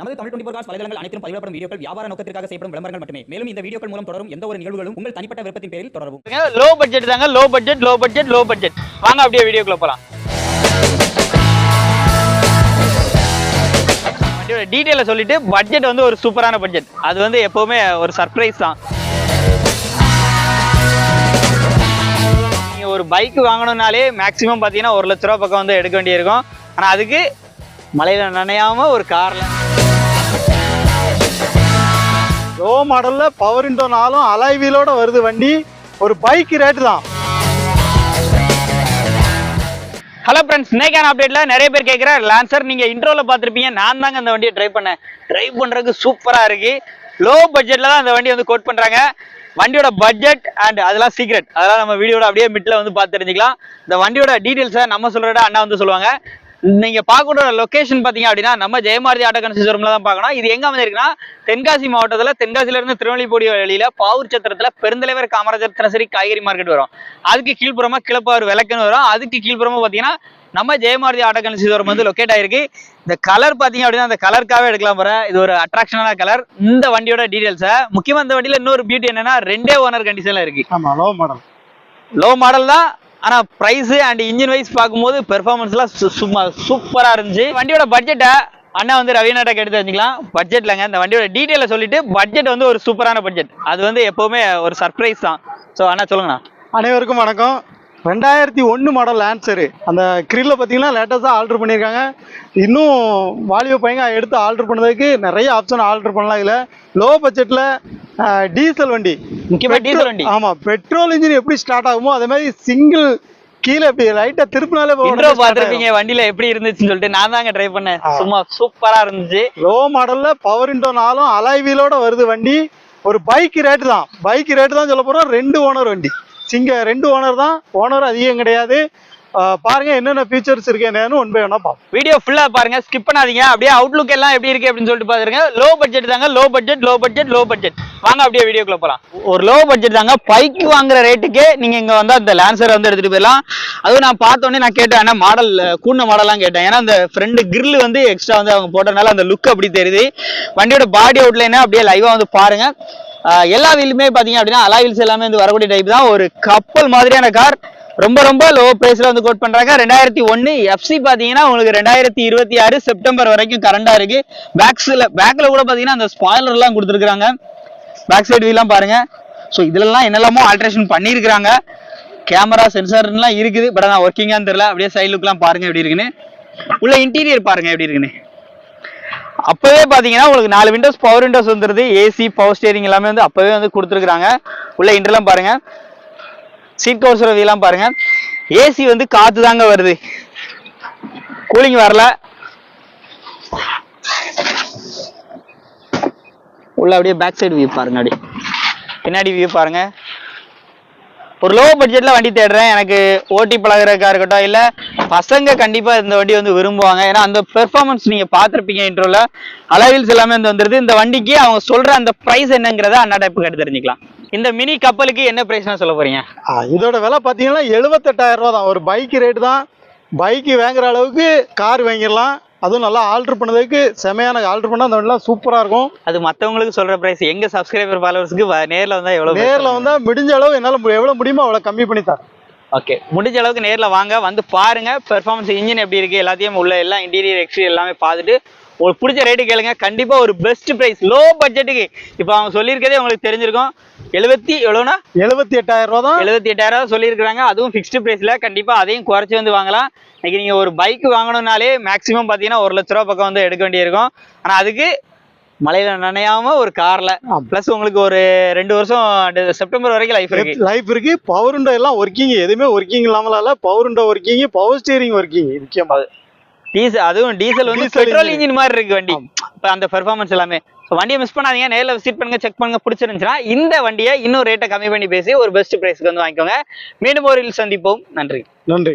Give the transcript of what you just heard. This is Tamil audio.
நமது தமிழ் டுவெண்டி காஸ் வலைதளங்கள் அனைத்தும் பதிவிடப்படும் வீடியோக்கள் வியாபார நோக்கத்திற்காக செய்யப்படும் விளம்பரங்கள் மட்டுமே. மேலும் இந்த வீடியோக்கள் மூலம் தொடரும் எந்த ஒரு நிகழ்வுகளும் உங்கள் தனிப்பட்ட விருப்பத்தின் பேரில் தொடரும் லோ பட்ஜெட் தாங்க low budget low budget low budget வாங்க அப்படியே வீடியோக்குள்ள போலாம். வண்டியோட டீட்டெயிலை சொல்லிட்டு பட்ஜெட் வந்து ஒரு சூப்பரான பட்ஜெட் அது வந்து எப்பவுமே ஒரு சர்ப்ரைஸ் தான். நீங்கள் ஒரு பைக் வாங்கணும்னாலே மேக்ஸிமம் பார்த்தீங்கன்னா ஒரு லட்ச ரூபா பக்கம் வந்து எடுக்க வேண்டியிருக்கும். ஆனால் அதுக்கு மலையில் நனையாம ஒரு காரில் லோ மாடலில் பவர் இண்டோனாலும் அலாய் வீலோட வருது வண்டி. ஒரு பைக் ரேட்டு தான். ஹலோ ஃப்ரெண்ட்ஸ் நேக்கான அப்டேட்ல நிறைய பேர் கேட்குற லான்சர் நீங்கள் இன்ட்ரோவில் பார்த்துருப்பீங்க. நான் தாங்க அந்த வண்டியை ட்ரைவ் பண்ணேன். ட்ரைவ் பண்ணுறதுக்கு சூப்பராக இருக்கு. லோ பட்ஜெட்டில் தான் அந்த வண்டி வந்து கோட் பண்ணுறாங்க வண்டியோட பட்ஜெட் அண்ட் அதெல்லாம் சீக்ரெட் அதெல்லாம் நம்ம வீடியோட அப்படியே மிட்ல வந்து பார்த்து தெரிஞ்சுக்கலாம். இந்த வண்டியோட டீட்டெயில்ஸை நம்ம சொல்றத அண்ணா வந்து சொல்லுவாங்க. நீங்க பார்க்கக்கூடிய லொகேஷன் பாத்தீங்க அப்படின்னா நம்ம ஜெயமாரதி ஆட்டோ கன்சிஸ்டர்ல தான் பார்க்கணும். இது எங்க அமைந்திருக்குன்னா தென்காசி மாவட்டத்துல தென்காசில இருந்து திருநெல்வேலி வழியில பாவூர் சத்திரத்துல பெருந்தலைவர் காமராஜர் தினசரி காய்கறி மார்க்கெட் வரும். அதுக்கு கீழ்ப்புறமா கிளப்பாறு விளக்குன்னு வரும். அதுக்கு கீழ்ப்புறமா பாத்தீங்கன்னா நம்ம ஜெயமாரதி ஆட்டோ கன்சிஸ்டர் வந்து லொக்கேட் ஆயிருக்கு. இந்த கலர் பாத்தீங்க அப்படின்னா அந்த கலருக்காவே எடுக்கலாம் பாரு. இது ஒரு அட்ராக்ஷனான கலர் இந்த வண்டியோட டீடைல்ஸை முக்கியமா இந்த வண்டியில இன்னொரு பியூட்டி என்னன்னா ரெண்டே ஓனர் கண்டிஷன்ல இருக்கு. ஆமா லோ மாடல் லோ மாடல் தான் ஆனா பிரைஸ் அண்ட் இன்ஜின் வைஸ் பார்க்கும்போது பெர்ஃபார்மன்ஸ்லாம் சும்மா சூப்பரா இருந்துச்சு. வண்டியோட பட்ஜெட்டை அண்ணா வந்து ரவீனாட்ட எடுத்து வச்சுக்கலாம் பட்ஜெட்லங்க இந்த வண்டியோட டீட்டெயிலை சொல்லிட்டு பட்ஜெட் வந்து ஒரு சூப்பரான பட்ஜெட் அது வந்து எப்பவுமே ஒரு சர்ப்ரைஸ் தான். ஸோ அண்ணா சொல்லுங்கண்ணா. அனைவருக்கும் வணக்கம். ரெண்டாயிரத்தி ஒன்று மாடல் லான்சரு அந்த கிரில்ல பார்த்தீங்கன்னா லேட்டஸ்ட்டாக ஆல்டர் பண்ணியிருக்காங்க. இன்னும் வாலிப பையங்க எடுத்து ஆல்டர் பண்ணதுக்கு நிறைய ஆப்ஷன் ஆல்டர் பண்ணலாம் இதில். லோ பட்ஜெட்டில் டீசல் வண்டி. முக்கியமா டீசல் வண்டி. ஆமாம் பெட்ரோல் இன்ஜின் எப்படி ஸ்டார்ட் ஆகுமோ அதே மாதிரி சிங்கிள் கீழே இப்படி லைட்டாக திருப்பினாலே இன்ட்ரோ பார்த்துருப்பீங்க வண்டியில எப்படி இருந்துச்சுன்னு சொல்லிட்டு நான் தாங்க ட்ரை பண்ணேன். சும்மா சூப்பரா இருந்துச்சு. லோ மாடல்ல பவர் இன்டோனாலும் அலாய் வீலோட வருது வண்டி. ஒரு பைக் ரேட்டு தான். பைக் ரேட்டு தான் சொல்ல போறோம் ரெண்டு ஓனர் வண்டி. சிங்க ரெண்டு ஓனர் தான். ஓனர் அதிகம் கிடையாது. பாருங்க என்னென்ன ஃபீச்சர்ஸ் இருக்கு என்னன்னு ஒன் பை ஒன்னா பார்ப்போம். வீடியோ ஃபுல்லா பாருங்க. ஸ்கிப் பண்ணாதீங்க. அப்படியே அவுட்லுக் எல்லாம் எப்படி இருக்கு அப்படின்னு சொல்லிட்டு பாருங்க லோ பட்ஜெட் தாங்க. Low budget low budget low budget வாங்க அப்படியே வீடியோக்குள்ள போலாம். ஒரு லோ பட்ஜெட் தாங்க. பைக் வாங்குற ரேட்டுக்கே நீங்க இங்க வந்து அந்த லான்சர் வந்து எடுத்துட்டு போயிடலாம். அதுவும் நான் பார்த்தோன்னே நான் கேட்டேன். ஆனால் மாடல் கூண்ண மாடலாம் கேட்டேன். ஏன்னா அந்த ஃப்ரெண்டு கிரில் வந்து எக்ஸ்ட்ரா வந்து அவங்க போட்டனால அந்த லுக் அப்படி தெரியுது. வண்டியோட பாடி அவுட்லைனா அப்படியே லைவா வந்து பாருங்க. எல்லா வீலுமே பார்த்தீங்க அப்படின்னா அலா வீல்ஸ் எல்லாமே வந்து வரக்கூடிய டைப் தான். ஒரு கப்பல் மாதிரியான கார் ரொம்ப ரொம்ப லோ பிரைஸ்ல வந்து கோட் பண்றாங்க. ரெண்டாயிரத்தி ஒன்னு எஃப்சி பாத்தீங்கன்னா உங்களுக்கு ரெண்டாயிரத்தி இருபத்தி ஆறு செப்டம்பர் வரைக்கும் கரண்டா இருக்கு. பேக்ஸ்ல பேக்ல கூட பாத்தீங்கன்னா அந்த ஸ்பாய்லர் எல்லாம் கொடுத்துருக்காங்க பேக் சைடு வீலாம் பாருங்க. ஸோ இதுலலாம் என்னெல்லாமோ ஆல்ட்ரேஷன் பண்ணியிருக்கிறாங்க. கேமரா சென்சார்லாம் இருக்குது. பட் ஆனால் ஒர்க்கிங்கான்னு தெரியல. அப்படியே சைடு லுக்லாம் பாருங்க எப்படி இருக்குன்னு. உள்ள இன்டீரியர் பாருங்க எப்படி இருக்குன்னு. அப்பவே பாத்தீங்கன்னா உங்களுக்கு நாலு விண்டோஸ் பவர் விண்டோஸ் வந்துருது. ஏசி பவர் ஸ்டேரிங் எல்லாமே வந்து அப்பவே வந்து கொடுத்துருக்காங்க உள்ள இன்டர்லாம் பாருங்க. சீட் கவர்ஸ் எல்லாம் பாருங்க. ஏசி வந்து காத்து தாங்க வருது. கூலிங் வரல. உள்ள அப்படியே பேக் சைடு வியூ பாருங்க அப்படியே. பின்னாடி வியூ பாருங்க. ஒரு லோ பட்ஜெட்ல வண்டி தேடுறேன். எனக்கு ஓட்டி பழகுறதுக்கா இருக்கட்டும் இல்ல பசங்க கண்டிப்பா இந்த வண்டி வந்து விரும்புவாங்க. ஏன்னா அந்த பெர்ஃபார்மன்ஸ் நீங்க பாத்திருப்பீங்க இன்ட்ரோல அலவில்ஸ் எல்லாமே வந்து வந்துருது. இந்த வண்டிக்கு அவங்க சொல்ற அந்த பிரைஸ் என்னங்கிறத அண்ணா டைப்பு கேட்டு தெரிஞ்சுக்கலாம். இந்த மினி கப்பலுக்கு என்ன பிரைஸ்னா சொல்ல போறீங்க? இதோட விலை பார்த்தீங்கன்னா எழுபத்தெட்டாயிரம் ரூபா தான். ஒரு பைக் ரேட்டு தான். பைக்கு வாங்குற அளவுக்கு கார் வாங்கிடலாம். அதுவும் நல்லா ஆல்டர் பண்ணதுக்கு செமையான ஆல்டர் பண்ணால் அந்த வண்டிலாம் சூப்பராக இருக்கும். அது மத்தவங்களுக்கு சொல்ற பிரைஸ் எங்க சப்ஸ்கிரைபர் ஃபாலோவர்ஸ்க்கு நேர்ல வந்தா எவ்வளவு நேரில் வந்தால் முடிஞ்ச அளவு என்னால் எவ்வளோ முடியுமோ அவ்வளோ கம்மி பண்ணி தரேன். ஓகே முடிஞ்ச அளவுக்கு நேர்ல வாங்க வந்து பாருங்க பெர்ஃபார்மன்ஸ் இன்ஜின் எப்படி இருக்கு எல்லாத்தையும் உள்ள எல்லாம் இன்டீரியர் எக்ஸ்டீரியர் எல்லாமே பார்த்துட்டு உங்களுக்கு பிடிச்ச ரேட்டு கேளுங்க. கண்டிப்பா ஒரு பெஸ்ட் பிரைஸ் லோ பட்ஜெட்டுக்கு இப்போ அவங்க சொல்லியிருக்கதே உங்களுக்கு தெரிஞ்சிருக்கும். எழுபத்தி எவ்வளோனா எழுபத்தி எட்டாயிரம் ரூபா தான். எழுபத்தி எட்டாயிரம் சொல்லியிருக்காங்க அதுவும் ஃபிக்ஸ்டு பிரைஸ்ல கண்டிப்பா அதையும் குறைச்சி வந்து வாங்கலாம். இன்னைக்கு நீங்க ஒரு பைக் வாங்கணும்னாலே மேக்ஸிமம் பாத்தீங்கன்னா ஒரு லட்ச ரூபா பக்கம் வந்து எடுக்க வேண்டியிருக்கும். ஆனா அதுக்கு மழையில நனையாம ஒரு கார்ல. பிளஸ் உங்களுக்கு ஒரு ரெண்டு வருஷம் செப்டம்பர் வரைக்கும் லைஃப் இருக்கு. லைஃப் இருக்கு. பவர் விண்டோ எல்லாம் ஒர்க்கிங் எதுவுமே ஒர்க்கிங் இல்லாமல இல்ல. Power window working power steering working முக்கியமா. டீசல் அதுவும் டீசல் வந்து பெட்ரோல். இன்ஜின் மாதிரி இருக்கு வண்டி. இப்போ அந்த பெர்ஃபார்மன்ஸ் எல்லாமே. ஸோ வண்டியை மிஸ் பண்ணாதீங்க. நேரில் விசிட் பண்ணுங்க செக் பண்ணுங்க. பிடிச்சிருந்துச்சுன்னா இந்த வண்டியை இன்னும் ரேட்டை கம்மி பண்ணி பேசி ஒரு பெஸ்ட் பிரைஸ்க்கு வந்து வாங்கிக்கோங்க. மீண்டும் ஒரு சந்திப்போம். நன்றி. நன்றி.